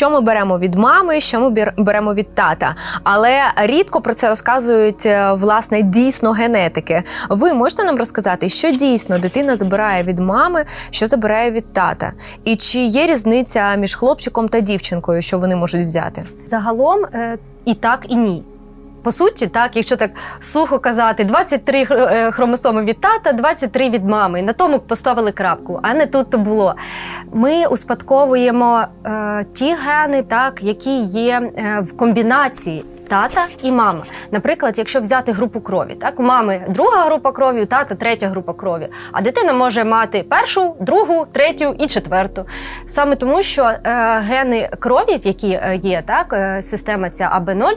що ми беремо від мами, що ми беремо від тата. Але рідко про це розказують е, власне дійсно генетики. Ви можете нам розказати, що дійсно дитина забирає від мами, що забирає від тата? І чи є різниця між хлопчиком та дівчинкою, що вони можуть взяти? Загалом е, і так, і ні. По суті, так, якщо так сухо казати, 23 е, хромосоми від тата, 23 від мами. На тому поставили крапку, а не тут то було. Ми успадковуємо е, ті гени, так, які є е, в комбінації. Тата і мама. Наприклад, якщо взяти групу крові, так у мами друга група крові, у тата третя група крові. А дитина може мати першу, другу, третю і четверту. Саме тому, що е, гени крові, які е, є, так е, система ця АБ0,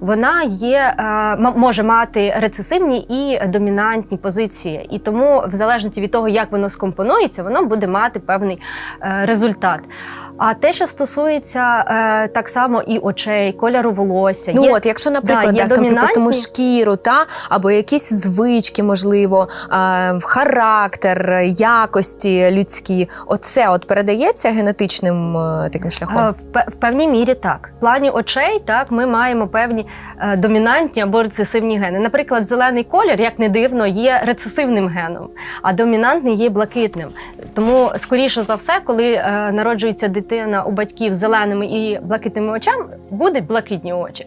вона є, е, може мати рецесивні і домінантні позиції. І тому, в залежності від того, як воно скомпонується, воно буде мати певний е, результат. А те, що стосується е, так само і очей, кольору волосся, Ну є от, якщо, наприклад, є так, там припустимо шкіру, та або якісь звички, можливо, е, характер, якості людські, оце от передається генетичним е, таким шляхом. Е, В, в певній мірі так. В плані очей так ми маємо певні е, домінантні або рецесивні гени. Наприклад, зелений колір, як не дивно, є рецесивним геном, а домінантний є блакитним. Тому, скоріше за все, коли е, народжується дитина у батьків зеленими і блакитними очами, будуть блакитні очі.